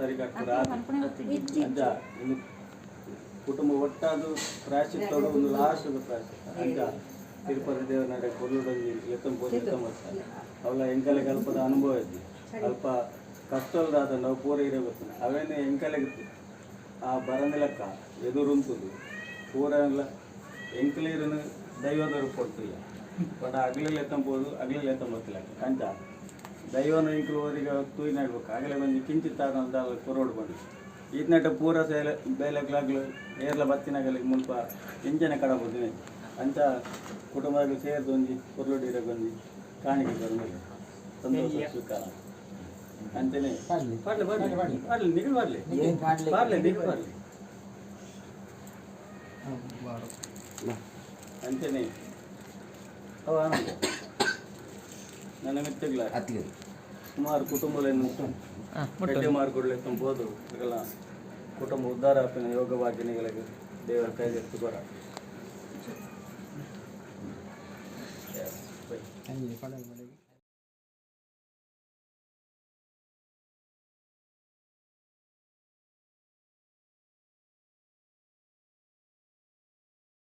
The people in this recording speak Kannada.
ಸರಿಗಾಗ್ತದೆ? ಅಂಜ ಇನ್ನು ಕುಟುಂಬ ಒಟ್ಟಾದು ಪ್ರಾಯಶ್ಚಿತ್ತ ಒಂದು ಲಾಸ್ಟ್ ಪ್ರಾಯಶ್ಚಿತ್ತ ಅಂಜ ತಿರುಪತಿ ದೇವರ ನಡೆ ಕೊಲ್ಲುಡೊಂಜಿ ಎತ್ತಂ ಪೋದು ಎತ್ತಂ ಬರ್ತಾರೆ ಅವಳ ಎಂಕಲೆ ಕಲ್ಪದ ಅನುಭವ ಐತಿ ಅಲ್ಪ ಕಷ್ಟಲ್ದಾದ ನಾವು ಪೂರ ಇರಬೇಕು. ಅವೇನು ಅವೇನೇ ಎಂಕಲೆಗೆ ಆ ಬರಂದಿಲಕ್ಕ ಎದುರುಂತುದು. ಪೂರ ಎಲ್ಲ ಎಂಕಲೀರನ್ನು ದೈವದವರು ಕೊಡ್ತಿಲ್ಲ ಬಟ್ ಅಗ್ಲಲ್ಲಿ ಎತ್ತಂಬೋದು ಅಗ್ಲಲ್ಲಿ ಎತ್ತಂಬತ್ತಿಲ್ಲ ಅಂತ ದೈವನ ಇಂಕ್ಲುವರಿಗೆ ತೂಯಿ ನಡ್ಬೇಕು ಆಗಲೇ ಬಂದು ಕಿಂಚಿತ್ ಆದಂತ ಕೊರೋಡು ಬಂದು. ನಟ ಪೂರ ಸೇಲೆ ಬೇಲೆಗ್ಲಾಗ್ಲು ಏರ್ಲ ಬತ್ತಿನಾಗಲಿಗೆ ಮುಲ್ಪ ಇಂಜನೆ ಕಡಬೋದು ಅಂಚ ಕುಟುಂಬದಲ್ಲಿ ಸೇರಿದು ಒಂಜಿ ಕೊರ್ಲುಡಿರ ಬಂದು ಕಾಣಿಕೆ ಬಂದು ಸಂತೋಷ ಅಂತೇನೆ ಅಂತೇನೆ. ಬರ್ಲಿ. ಬರ್ಲಿ ಬರ್ಲಿ. ನಿಗಲ್ ಬರ್ಲಿ. ಬರ್ಲಿ ನಿಗಲ್ ಬರ್ಲಿ. ಅಂತೇನೆ. ಅವ ಆನಂದ. ನನ್ನ ಮಿತ್ರಗಳ ಹತ್ತಿಗೆ ಸುಮಾರು ಕುಟುಂಬಗಳನ್ನು ಗಟ್ಟಿ ಮಾಡಿಕೊಡ್ಲಿ ತುಂಬೋದು ಇದೆಲ್ಲ ಕುಟುಂಬ ಉದ್ಧಾರ ಆಪಿನ ಯೋಗ ವಾಕ್ಯಗಳಿಗೆ ದೇವರ ಕೈಗೆತ್ತು ಬರ ಹಂಗೆ ಪಡ